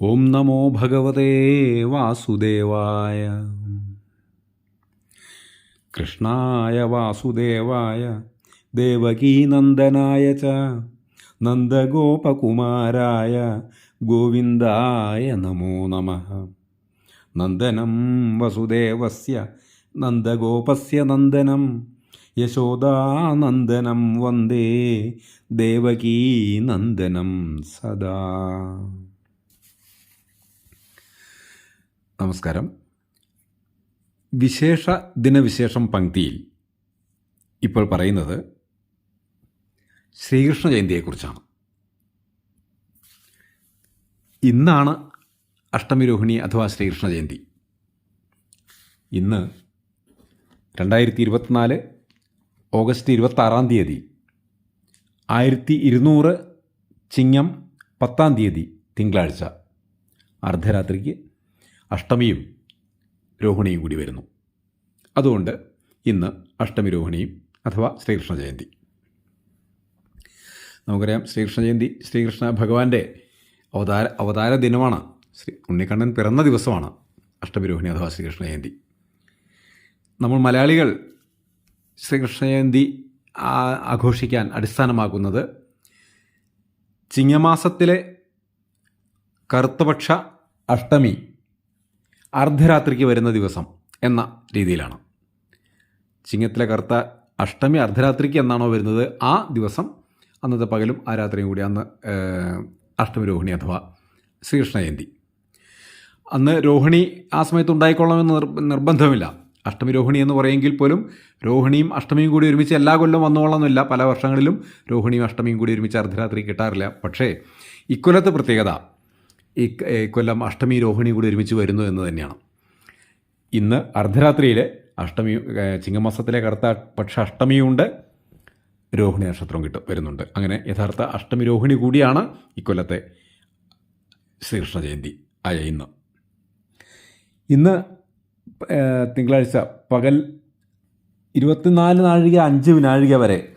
ഓം നമോ ഭഗവതേ വാസുദേവായ. കൃഷ്ണായ വാസുദേവായ ദേവകീനന്ദനായ ച നന്ദഗോപകുമാരായ ഗോവിന്ദായ നമോ നമ. നന്ദനം വസുദേവസ്യ നന്ദഗോപസ്യ നന്ദനം. യശോദാനന്ദനം വന്ദേ ദേവകീനന്ദനം സദാ. നമസ്കാരം. വിശേഷ ദിനവിശേഷം പങ്ക്തിയിൽ ഇപ്പോൾ പറയുന്നത് ശ്രീകൃഷ്ണ ജയന്തിയെക്കുറിച്ചാണ്. ഇന്നാണ് അഷ്ടമിരോഹിണി അഥവാ ശ്രീകൃഷ്ണ ജയന്തി. ഇന്ന് രണ്ടായിരത്തി ഇരുപത്തിനാല് ഓഗസ്റ്റ് ഇരുപത്താറാം തീയതി. ആയിരത്തി ഇരുന്നൂറ് ചിങ്ങം പത്താം തീയതി തിങ്കളാഴ്ച. അർദ്ധരാത്രിക്ക് അഷ്ടമിയും രോഹിണിയും കൂടി വരുന്നു. അതുകൊണ്ട് ഇന്ന് അഷ്ടമി രോഹിണിയും അഥവാ ശ്രീകൃഷ്ണ ജയന്തി. നമുക്കറിയാം ശ്രീകൃഷ്ണ ജയന്തി ശ്രീകൃഷ്ണ ഭഗവാന്റെ അവതാര അവതാര ദിനമാണ്. ശ്രീ ഉണ്ണിക്കണ്ണൻ പിറന്ന ദിവസമാണ് അഷ്ടമി രോഹിണി അഥവാ ശ്രീകൃഷ്ണ ജയന്തി. നമ്മൾ മലയാളികൾ ശ്രീകൃഷ്ണ ജയന്തി ആഘോഷിക്കാൻ അടിസ്ഥാനമാകുന്നത് ചിങ്ങമാസത്തിലെ കറുത്തപക്ഷ അഷ്ടമി അർദ്ധരാത്രിക്ക് വരുന്ന ദിവസം എന്ന രീതിയിലാണ്. ചിങ്ങത്തിലെ കറുത്ത അഷ്ടമി അർദ്ധരാത്രിക്ക് എന്നാണോ വരുന്നത്? ആ ദിവസം അന്നത്തെ പകലും ആ രാത്രിയും കൂടി അന്ന് അഷ്ടമി രോഹിണി അഥവാ ശ്രീകൃഷ്ണ ജയന്തി അന്ന് രോഹിണി ആ സമയത്ത് ഉണ്ടായിക്കൊള്ളണമെന്ന് നിർ നിർബന്ധമില്ല. അഷ്ടമി രോഹിണി എന്ന് പറയുമെങ്കിൽ പോലും രോഹിണിയും അഷ്ടമിയും കൂടി ഒരുമിച്ച് എല്ലാ കൊല്ലം വന്നോളണമെന്നില്ല പല വർഷങ്ങളിലും രോഹിണിയും അഷ്ടമിയും കൂടി ഒരുമിച്ച് അർദ്ധരാത്രി കിട്ടാറില്ല. പക്ഷേ ഇക്കൊല്ലത്തെ പ്രത്യേകത ഈ ഇക്കൊല്ലം അഷ്ടമി രോഹിണി കൂടി ഒരുമിച്ച് വരുന്നു എന്ന് തന്നെയാണ്. ഇന്ന് അർദ്ധരാത്രിയിൽ അഷ്ടമി ചിങ്ങമാസത്തിലെ കറുത്ത പക്ഷ അഷ്ടമിയുണ്ട്. രോഹിണി നക്ഷത്രവും കിട്ടും വരുന്നുണ്ട്. അങ്ങനെ യഥാർത്ഥ അഷ്ടമി രോഹിണി കൂടിയാണ് ഇക്കൊല്ലത്തെ ശ്രീകൃഷ്ണ ജയന്തി ആയ ഇന്ന്. ഇന്ന് തിങ്കളാഴ്ച പകൽ ഇരുപത്തിനാല് നാഴിക അഞ്ച് വിനാഴിക വരെ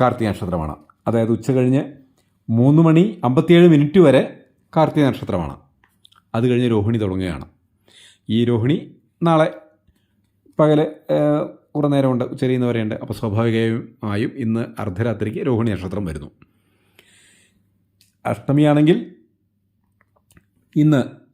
കാർത്തിക നക്ഷത്രമാണ്. അതായത് ഉച്ച കഴിഞ്ഞ് മൂന്ന് മണി അമ്പത്തിയേഴ് മിനിറ്റ് വരെ കാർത്തിക നക്ഷത്രമാണ്. അത് കഴിഞ്ഞ് രോഹിണി തുടങ്ങുകയാണ്. ഈ രോഹിണി നാളെ പകൽ കുറേ നേരമുണ്ട് പറയുന്നുണ്ട് അപ്പോൾ സ്വാഭാവികമായും ഇന്ന് അർദ്ധരാത്രിക്ക് രോഹിണി നക്ഷത്രം വരുന്നു. അഷ്ടമിയാണെങ്കിൽ ഇന്ന്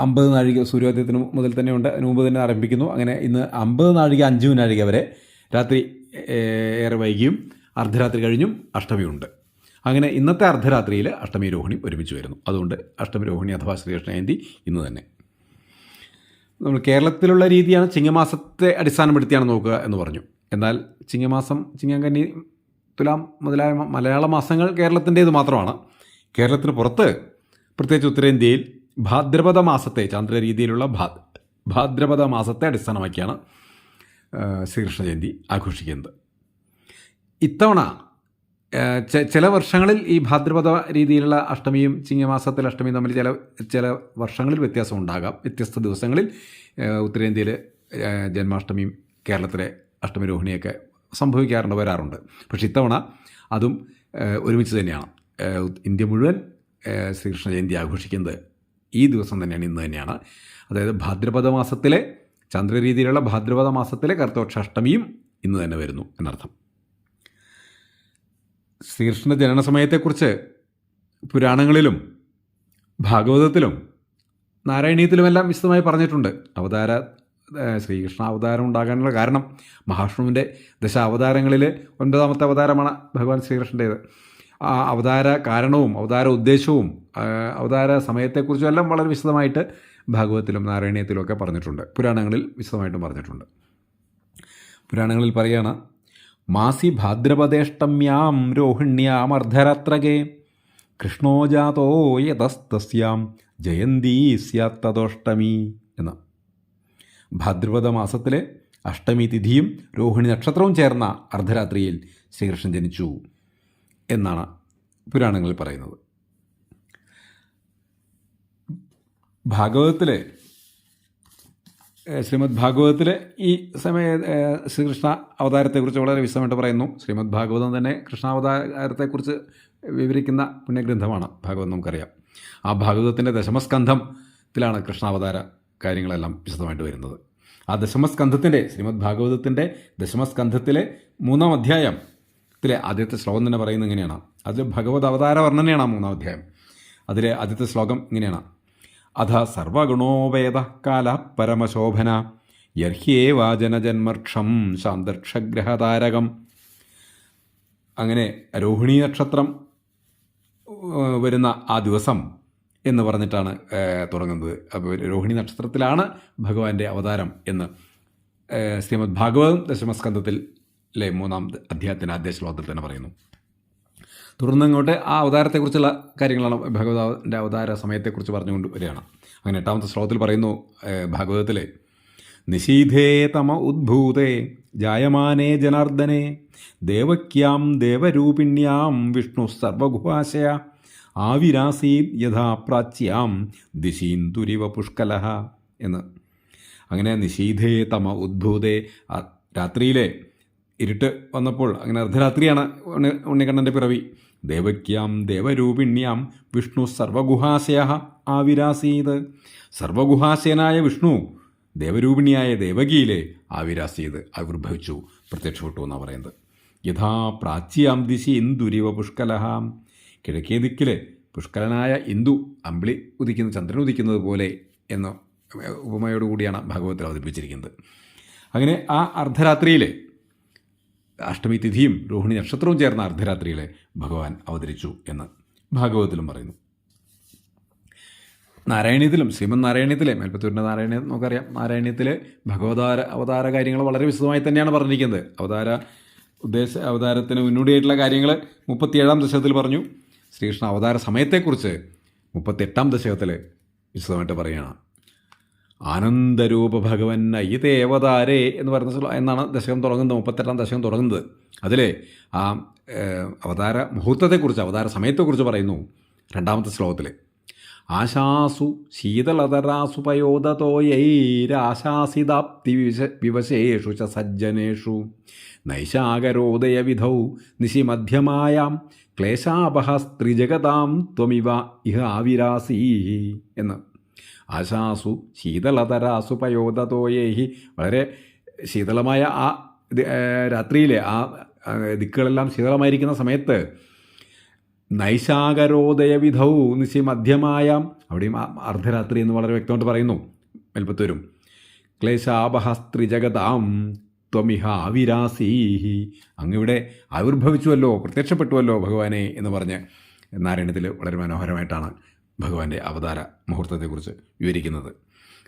അമ്പത് നാഴിക സൂര്യോദയത്തിന് മുതൽ തന്നെ ഉണ്ട്. അതിന് മുമ്പ് തന്നെ ആരംഭിക്കുന്നു. അങ്ങനെ ഇന്ന് അമ്പത് നാഴിക അഞ്ച് നാഴിക വരെ രാത്രി ഏറെ വൈകിയും അർദ്ധരാത്രി കഴിഞ്ഞും അഷ്ടമിയുണ്ട്. അങ്ങനെ ഇന്നത്തെ അർദ്ധരാത്രിയിൽ അഷ്ടമി രോഹിണി ഒരുമിച്ച് വരുന്നു. അതുകൊണ്ട് അഷ്ടമി രോഹിണി അഥവാ ശ്രീകൃഷ്ണ ജയന്തി ഇന്ന് തന്നെ. നമ്മൾ കേരളത്തിലുള്ള രീതിയാണ് ചിങ്ങമാസത്തെ അടിസ്ഥാനപ്പെടുത്തിയാണ് നോക്കുക എന്ന് പറഞ്ഞു. എന്നാൽ ചിങ്ങമാസം ചിങ്ങങ്കന്നി തുലാം മുതലായ മലയാള മാസങ്ങൾ കേരളത്തിന്റേത് മാത്രമാണ്. കേരളത്തിന് പുറത്ത് പ്രത്യേകിച്ച് ഉത്തരേന്ത്യയിൽ ഭാദ്രപദ മാസത്തെ ചാന്ദ്ര രീതിയിലുള്ള ഭാ ഭാദ്രപദ മാസത്തെ അടിസ്ഥാനമാക്കിയാണ് ശ്രീകൃഷ്ണ ജയന്തി ആഘോഷിക്കുന്നത്. ഇത്തവണ ചില വർഷങ്ങളിൽ ഈ ഭാദ്രപദ രീതിയിലുള്ള അഷ്ടമിയും ചിങ്ങമാസത്തിൽ അഷ്ടമിയും തമ്മിൽ ചില ചില വർഷങ്ങളിൽ വ്യത്യാസം ഉണ്ടാകാം. വ്യത്യസ്ത ദിവസങ്ങളിൽ ഉത്തരേന്ത്യയിൽ ജന്മാഷ്ടമിയും കേരളത്തിലെ അഷ്ടമി രോഹിണിയൊക്കെ സംഭവിക്കാറുണ്ട് വരാറുണ്ട്. പക്ഷേ ഇത്തവണ അതും ഒരുമിച്ച് തന്നെയാണ്. ഇന്ത്യ മുഴുവൻ ശ്രീകൃഷ്ണ ജയന്തി ആഘോഷിക്കുന്നത് ഈ ദിവസം തന്നെയാണ് ഇന്ന് തന്നെയാണ്. അതായത് ഭാദ്രപദ മാസത്തിലെ ചന്ദ്രരീതിയിലുള്ള ഭാദ്രപദ മാസത്തിലെ കർത്തോക്ഷാഷ്ടമിയും ഇന്ന് തന്നെ വരുന്നു എന്നർത്ഥം. ശ്രീകൃഷ്ണ ജനന സമയത്തെക്കുറിച്ച് പുരാണങ്ങളിലും ഭാഗവതത്തിലും നാരായണീയത്തിലുമെല്ലാം വിശദമായി പറഞ്ഞിട്ടുണ്ട്. അവതാര ശ്രീകൃഷ്ണ അവതാരം ഉണ്ടാകാനുള്ള കാരണം മഹാവിഷ്ണുവിന്റെ ദശാവതാരങ്ങളിൽ ഒൻപതാമത്തെ അവതാരമാണ് ഭഗവാൻ ശ്രീകൃഷ്ണന്റേത് ആ അവതാര കാരണവും അവതാര ഉദ്ദേശവും അവതാര സമയത്തെക്കുറിച്ചും എല്ലാം വളരെ വിശദമായിട്ട് ഭാഗവതത്തിലും നാരായണീയത്തിലും ഒക്കെ പറഞ്ഞിട്ടുണ്ട്. പുരാണങ്ങളിൽ വിശദമായിട്ടും പറഞ്ഞിട്ടുണ്ട്. പുരാണങ്ങളിൽ പറയാണ് മാസി ഭാദ്രപദേഷ്ടമ്യാം രോഹിണ്യാം അർദ്ധരാത്രകേ കൃഷ്ണോ ജാതോ യതസ്തസ്യാം ജയന്തീ സ്യാത്തതോഷ്ടമി എന്ന്. ഭാദ്രപദ മാസത്തിലെ അഷ്ടമി തിഥിയും രോഹിണി നക്ഷത്രവും ചേർന്ന അർദ്ധരാത്രിയിൽ ശ്രീകൃഷ്ണൻ ജനിച്ചു. എന്നാണ് പുരാണങ്ങളിൽ പറയുന്നത്. ഭാഗവതത്തിലെ ശ്രീമദ് ഭാഗവതത്തിലെ ഈ സമയ ശ്രീകൃഷ്ണ അവതാരത്തെക്കുറിച്ച് വളരെ വിശദമായിട്ട് പറയുന്നു. ശ്രീമദ് ഭാഗവതം തന്നെ കൃഷ്ണാവതാരത്തെക്കുറിച്ച് വിവരിക്കുന്ന പുണ്യഗ്രന്ഥമാണ് ഭാഗവതം നമുക്കറിയാം. ആ ഭാഗവതത്തിന്റെ ദശമസ്കന്ധത്തിലാണ് കൃഷ്ണാവതാര കാര്യങ്ങളെല്ലാം വിശദമായിട്ട് വരുന്നത്. ആ ദശമസ്കന്ധത്തിന്റെ ശ്രീമദ് ഭാഗവതത്തിന്റെ ദശമസ്കന്ധത്തിലെ മൂന്നാം അധ്യായത്തിലെ ആദ്യത്തെ ശ്ലോകം തന്നെ പറയുന്നത് ഇങ്ങനെയാണ്. അതിൽ ഭഗവത് അവതാര വർണനയാണ് മൂന്നാം അധ്യായം. അതിലെ ആദ്യത്തെ ശ്ലോകം ഇങ്ങനെയാണ്. അധ സർവഗുണോവേദ കാല പരമശോഭന യർഹ്യേവാജനജന്മർക്ഷം ശാന്തക്ഷഗ്രഹതാരകം അങ്ങനെ രോഹിണി നക്ഷത്രം വരുന്ന ആ ദിവസം എന്ന് പറഞ്ഞിട്ടാണ് തുടങ്ങുന്നത്. അപ്പോൾ രോഹിണി നക്ഷത്രത്തിലാണ് ഭഗവാന്റെ അവതാരം എന്ന്. ശ്രീമദ് ഭാഗവതം ദശമസ്കന്ധത്തിലെ മൂന്നാം അധ്യായത്തിന്റെ ആദ്യ ശ്ലോകത്തിൽ തന്നെ പറയുന്നു. തുടർന്ന് ഇങ്ങോട്ട് ആ അവതാരത്തെക്കുറിച്ചുള്ള കാര്യങ്ങളാണ് ഭഗവതാവിന്റെ അവതാര സമയത്തെക്കുറിച്ച് പറഞ്ഞുകൊണ്ട് വരികയാണ്. അങ്ങനെ എട്ടാമത്തെ ശ്ലോകത്തിൽ പറയുന്നു ഭാഗവതത്തിലെ നിശീധേ തമ ഉദ്ഭൂതേ ജായമാനേ ജനാർദ്ദനെ ദേവക്യാം ദേവരൂപിണ്യാം വിഷ്ണു സർവഗുഹാശയ ആവിരാസീത് യഥാ പ്രാച്യാം ദിശീന്തുരിവ പുഷ്കലഹ എന്ന്. അങ്ങനെ നിശീധേ തമ ഉദ്ഭൂതേ രാത്രിയിലെ ഇരുട്ട് വന്നപ്പോൾ അങ്ങനെ അർദ്ധരാത്രിയാണ് ഉണ്ണി ഉണ്ണിക്കണ്ണന്റെ പിറവി. ദേവക്യാം ദേവരൂപിണ്യാം വിഷ്ണു സർവഗുഹാസയ ആവിരാസീത്. സർവഗുഹാസ്യനായ വിഷ്ണു ദേവരൂപിണിയായ ദേവകിയിലെ ആവിരാസീത് ആവിർഭവിച്ചു. പ്രത്യക്ഷപ്പെട്ടു എന്നാണ് പറയുന്നത്. യഥാ പ്രാച്യാം ദിശി ഇന്ദുരിവ പുഷ്കലഹാം. കിഴക്കേ ദിക്കിലെ പുഷ്കലനായ ഇന്ദു അമ്പിളി ഉദിക്കുന്ന ചന്ദ്രൻ ഉദിക്കുന്നത് പോലെ എന്ന ഉപമയോടുകൂടിയാണ് ഭാഗവത്തിൽ അവതരിപ്പിച്ചിരിക്കുന്നത്. അങ്ങനെ ആ അർദ്ധരാത്രിയിലെ അഷ്ടമി തിഥിയും രോഹിണി നക്ഷത്രവും ചേർന്ന അർദ്ധരാത്രിയിലെ ഭഗവാൻ അവതരിച്ചു എന്ന് ഭാഗവതത്തിലും പറയുന്നു. നാരായണീയത്തിലും ശ്രീമൻ നാരായണീയത്തിലെ മേൽപ്പത്തൂരിന്റെ നാരായണീയം നമുക്കറിയാം. നാരായണീയത്തിലെ ഭഗവതാര അവതാര കാര്യങ്ങൾ വളരെ വിശദമായി തന്നെയാണ് പറഞ്ഞിരിക്കുന്നത്. അവതാര ഉദ്ദേശ അവതാരത്തിന് മുന്നോടിയായിട്ടുള്ള കാര്യങ്ങൾ മുപ്പത്തിയേഴാം ദശകത്തിൽ പറഞ്ഞു. ശ്രീകൃഷ്ണ അവതാര സമയത്തെക്കുറിച്ച് മുപ്പത്തെട്ടാം ദശകത്തിൽ വിശദമായിട്ട് പറയുകയാണ്. ആനന്ദരൂപ ഭഗവൻ അയ്യതേവതാരേ എന്ന് പറയുന്ന എന്നാണ് ദശകം തുടങ്ങുന്നത് മുപ്പത്തെട്ടാം ദശകം തുടങ്ങുന്നത്. അതിലെ ആ അവതാര മുഹൂർത്തത്തെക്കുറിച്ച് അവതാര സമയത്തെക്കുറിച്ച് പറയുന്നു രണ്ടാമത്തെ ശ്ലോകത്തിൽ ആശാസു ശീതളതരാസു പയോദതോയൈരാശാസിതാപ്തി വിവശ വിവശേഷു ച സജ്ജനേഷു. നൈശാകരോദയവിധൗ നിശിമധ്യമായാം ക്ലേശാപഹസ്ത്രിജഗതാം ത്വമിവ ഇഹ ആവിരാസീ എന്ന്. ആശാസു ശീതളതരാസു പയോദതോയേഹി വളരെ ശീതളമായ ആ രാത്രിയിലെ ആ ദിക്കുകളെല്ലാം ശീതളമായിരിക്കുന്ന സമയത്ത് നൈശാകരോദയവിധൗ നിശി മധ്യമായാം. അവിടെയും അർദ്ധരാത്രി എന്ന് വളരെ വ്യക്തമായിട്ട് പറയുന്നു മേൽപ്പത്തൂരും. ക്ലേശാപഹസ്ത്രിജഗതാം ത്വമിഹ ആവിരാസീഹി അങ്ങിവിടെ ആവിർഭവിച്ചുവല്ലോ പ്രത്യക്ഷപ്പെട്ടുവല്ലോ ഭഗവാനെ എന്ന് പറഞ്ഞ് നാരായണത്തിൽ വളരെ മനോഹരമായിട്ടാണ് ഭഗവാന്റെ അവതാര മുഹൂർത്തത്തെക്കുറിച്ച് വിവരിക്കുന്നത്.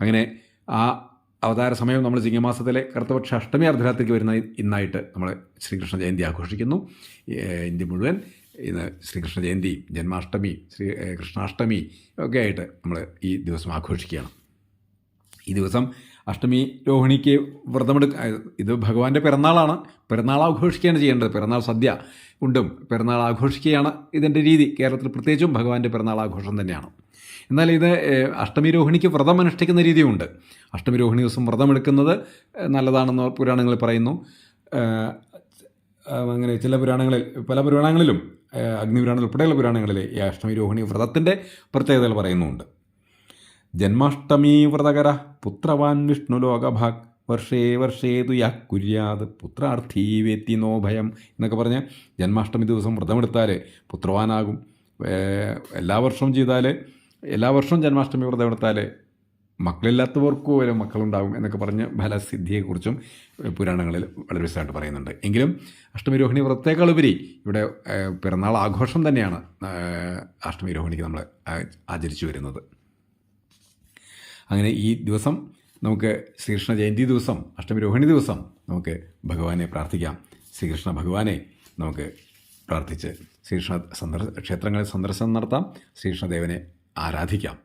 അങ്ങനെ ആ അവതാര സമയം നമ്മൾ ചിങ്ങമാസത്തിലെ കറുത്തപക്ഷ അഷ്ടമി അർദ്ധരാത്രിക്ക് വരുന്ന ഇന്നായിട്ട് നമ്മൾ ശ്രീകൃഷ്ണ ജയന്തി ആഘോഷിക്കുന്നു. ഇന്ത്യ മുഴുവൻ ഇന്ന് ശ്രീകൃഷ്ണ ജയന്തി ജന്മാഷ്ടമി ശ്രീ കൃഷ്ണാഷ്ടമി ഒക്കെ ആയിട്ട് നമ്മൾ ഈ ദിവസം ആഘോഷിക്കുകയാണ്. ഈ ദിവസം അഷ്ടമി രോഹിണിക്ക് വ്രതമെടുക്ക ഇത് ഭഗവാന്റെ പിറന്നാളാണ്. പിറന്നാൾ ആഘോഷിക്കുകയാണ് ചെയ്യേണ്ടത്. പിറന്നാൾ സദ്യ ഉണ്ടും പിറന്നാൾ ആഘോഷിക്കുകയാണ്. ഇതിന്റെ രീതി കേരളത്തിൽ പ്രത്യേകിച്ചും ഭഗവാന്റെ പിറന്നാൾ ആഘോഷം തന്നെയാണ്. എന്നാൽ ഇത് അഷ്ടമി രോഹിണിക്ക് വ്രതം അനുഷ്ഠിക്കുന്ന രീതിയുണ്ട്. അഷ്ടമി രോഹിണി ദിവസം വ്രതമെടുക്കുന്നത് നല്ലതാണെന്ന് പുരാണങ്ങളിൽ പറയുന്നു. അങ്ങനെ ചില പുരാണങ്ങളിൽ പല പുരാണങ്ങളിലും അഗ്നിപുരാണങ്ങൾ അഗ്നിപുരാണം ഉൾപ്പെടെയുള്ള പുരാണങ്ങളിൽ ഈ അഷ്ടമി രോഹിണി വ്രതത്തിന്റെ പ്രത്യേകതകൾ പറയുന്നുണ്ട്. ജന്മാഷ്ടമീ വ്രതകര പുത്രവാൻ വിഷ്ണുലോകഭാഗ് വർഷേ വർഷേ വർഷേതു യാ കുര്യാത് പുത്രാർത്ഥീ വേത്തി നോ ഭയം എന്നൊക്കെ പറഞ്ഞ് ജന്മാഷ്ടമി ദിവസം വ്രതമെടുത്താൽ പുത്രവാനാകും. എല്ലാ വർഷവും ചെയ്താൽ എല്ലാ വർഷവും ജന്മാഷ്ടമി വ്രതമെടുത്താൽ മക്കളില്ലാത്തവർക്കും വരെ മക്കളുണ്ടാകും എന്നൊക്കെ പറഞ്ഞ് ഫലസിദ്ധിയെക്കുറിച്ചും പുരാണങ്ങളിൽ വളരെ വിശദമായിട്ട് പറയുന്നുണ്ട്. എങ്കിലും അഷ്ടമി രോഹിണി വ്രതത്തേക്കാൾ ഉപരി ഇവിടെ പിറന്നാൾ ആഘോഷം തന്നെയാണ് അഷ്ടമിരോഹിണിക്ക് അഷ്ടമി രോഹിണിക്ക് നമ്മൾ ആചരിച്ചു വരുന്നത്. അങ്ങനെ ഈ ദിവസം നമുക്ക് ശ്രീകൃഷ്ണ ജയന്തി ദിവസം അഷ്ടമി രോഹിണി ദിവസം നമുക്ക് ഭഗവാനെ പ്രാർത്ഥിക്കാം. ശ്രീകൃഷ്ണ ഭഗവാനെ നമുക്ക് പ്രാർത്ഥിച്ച് ശ്രീകൃഷ്ണ സന്ദർശ ക്ഷേത്രങ്ങളിൽ സന്ദർശനം നടത്താം. ശ്രീകൃഷ്ണദേവനെ ആരാധിക്കാം.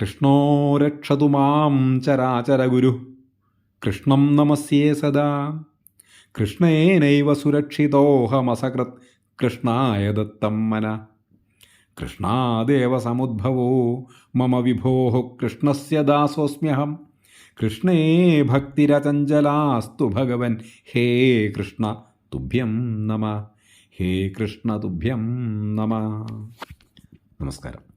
കൃഷ്ണോ രക്ഷതു മാം ചരാചര ഗുരു. കൃഷ്ണം നമസ്യേ സദാ. കൃഷ്ണേനൈവ സുരക്ഷിതോഹമസകൃത് കൃഷ്ണായ ദത്തം മന. कृष्णादेव समुद्भवो मम विभोः कृष्णस्य दासोऽस्म्यहम्। कृष्णे भक्तिरचञ्जलास्तु भगवन्। हे कृष्ण तुभ्यं नम। हे कृष्ण तुभ्यं नम। नमस्कारम्